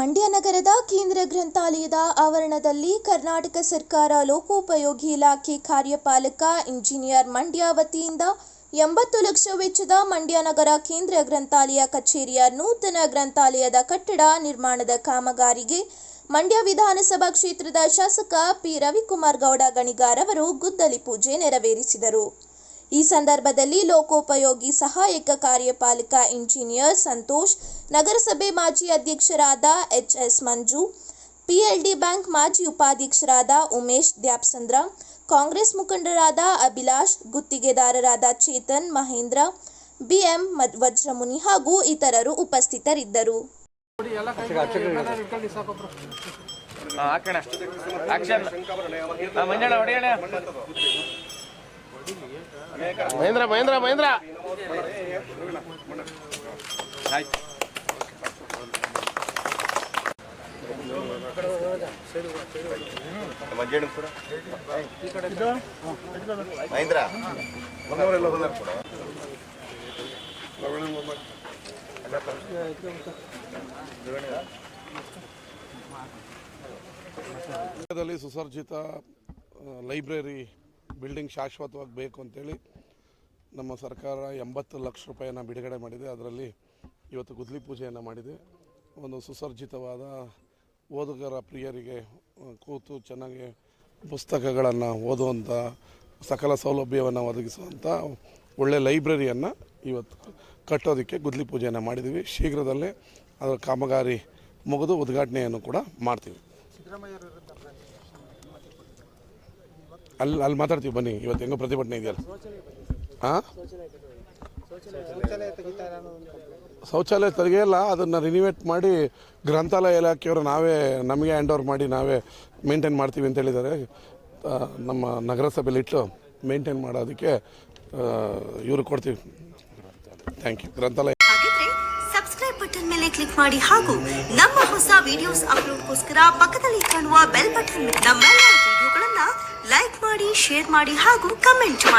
ಮಂಡ್ಯ ನಗರದ ಕೇಂದ್ರ ಗ್ರಂಥಾಲಯದ ಆವರಣದಲ್ಲಿ ಕರ್ನಾಟಕ ಸರ್ಕಾರ ಲೋಕೋಪಯೋಗಿ ಇಲಾಖೆ ಕಾರ್ಯಪಾಲಕ ಇಂಜಿನಿಯರ್ ಮಂಡ್ಯ ವತಿಯಿಂದ ಎಂಬತ್ತು ಲಕ್ಷ ವೆಚ್ಚದ ಮಂಡ್ಯ ನಗರ ಕೇಂದ್ರ ಗ್ರಂಥಾಲಯ ಕಚೇರಿಯ ನೂತನ ಗ್ರಂಥಾಲಯದ ಕಟ್ಟಡ ನಿರ್ಮಾಣದ ಕಾಮಗಾರಿಗೆ ಮಂಡ್ಯ ವಿಧಾನಸಭಾ ಕ್ಷೇತ್ರದ ಶಾಸಕ ಪಿ ರವಿಕುಮಾರ್ ಗೌಡ ಗಣಿಗಾರ್ ಅವರು ಗುದ್ದಲಿ ಪೂಜೆ ನೆರವೇರಿಸಿದರು. ಈ ಸಂದರ್ಭದಲ್ಲಿ ಲೋಕೋಪಯೋಗಿ ಸಹಾಯಕ ಕಾರ್ಯಪಾಲಕ ಇಂಜಿನಿಯರ್ ಸಂತೋಷ್, ನಗರಸಭೆ ಮಾಜಿ ಅಧ್ಯಕ್ಷರಾದ ಎಚ್ಎಸ್ ಮಂಜು, ಪಿಎಲ್ಡಿ ಬ್ಯಾಂಕ್ ಮಾಜಿ ಉಪಾಧ್ಯಕ್ಷರಾದ ಉಮೇಶ್ ದ್ಯಾಪ್ಸಂದ್ರ, ಕಾಂಗ್ರೆಸ್ ಮುಖಂಡರಾದ ಅಭಿಲಾಷ್, ಗುತ್ತಿಗೆದಾರರಾದ ಚೇತನ್ ಮಹೇಂದ್ರ, ಬಿಎಂ ವಜ್ರಮುನಿ ಹಾಗೂ ಇತರರು ಉಪಸ್ಥಿತರಿದ್ದರು. ಮಹೇಂದ್ರ ಮಹೇಂದ್ರ ಮಹೇಂದ್ರ. ಆಯ್ತು ಮಂಜೇಣ ಕೂಡ ಮಹೇಂದ್ರ ಸುಸರ್ಜಿತ ಲೈಬ್ರರಿ ಬಿಲ್ಡಿಂಗ್ ಶಾಶ್ವತವಾಗಿ ಬೇಕು ಅಂತೇಳಿ ನಮ್ಮ ಸರ್ಕಾರ ಎಂಬತ್ತು ಲಕ್ಷ ರೂಪಾಯಿಯನ್ನು ಬಿಡುಗಡೆ ಮಾಡಿದೆ. ಅದರಲ್ಲಿ ಇವತ್ತು ಗುದ್ಲಿ ಪೂಜೆಯನ್ನು ಮಾಡಿದೆ. ಒಂದು ಸುಸರ್ಜಿತವಾದ ಓದುಗರ ಪ್ರಿಯರಿಗೆ ಕೂತು ಚೆನ್ನಾಗಿ ಪುಸ್ತಕಗಳನ್ನು ಓದುವಂಥ ಸಕಲ ಸೌಲಭ್ಯವನ್ನು ಒದಗಿಸುವಂಥ ಒಳ್ಳೆ ಲೈಬ್ರರಿಯನ್ನು ಇವತ್ತು ಕಟ್ಟೋದಕ್ಕೆ ಗುದ್ಲಿ ಪೂಜೆಯನ್ನು ಮಾಡಿದ್ದೀವಿ ಶೀಘ್ರದಲ್ಲೇ ಅದರ ಕಾಮಗಾರಿ ಮುಗಿದು ಉದ್ಘಾಟನೆಯನ್ನು ಕೂಡ ಮಾಡ್ತೀವಿ. ಅಲ್ಲಿ ಅಲ್ಲಿ ಮಾತಾಡ್ತೀವಿ, ಬನ್ನಿ. ಇವತ್ತು ಹೆಂಗೋ ಪ್ರತಿಭಟನೆ ಇದೆಯಲ್ಲ. ಹಾಂ ಶೌಚಾಲಯ ತೆಗೆಯಲ್ಲ ಅದನ್ನು ರಿನಿವೇಟ್ ಮಾಡಿ ಗ್ರಂಥಾಲಯ ಇಲಾಖೆಯವರು ನಾವೇ, ನಮಗೆ ಹ್ಯಾಂಡ್ ಓವರ್ ಮಾಡಿ ನಾವೇ ಮೇಂಟೈನ್ ಮಾಡ್ತೀವಿ ಅಂತ ಹೇಳಿದ್ದಾರೆ. ನಮ್ಮ ನಗರಸಭೆಯಲ್ಲಿ ಇಟ್ಟು ಮೇಂಟೈನ್ ಮಾಡೋದಕ್ಕೆ ಇವರು ಕೊಡ್ತೀವಿ. ಥ್ಯಾಂಕ್ ಯು ಗ್ರಂಥಾಲಯ. ಸಬ್ಸ್ಕ್ರೈಬ್ ಬಟನ್ ಮೇಲೆ ಕ್ಲಿಕ್ ಮಾಡಿ ಹಾಗೂ ನಮ್ಮ ಹೊಸ ವಿಡಿಯೋಸ್ ಅಪ್ಲೋಡ್ಗೋಸ್ಕರ ಪಕ್ಕದಲ್ಲಿ ಕಾಣುವ ಬೆಲ್ ಬಟನ್ ನಮ್ಮೆಲ್ಲ ವಿಡಿಯೋಗಳನ್ನು ಲೈಕ್ ಮಾಡಿ ಶೇರ್ ಮಾಡಿ ಹಾಗೂ ಕಮೆಂಟ್ ಮಾಡಿ.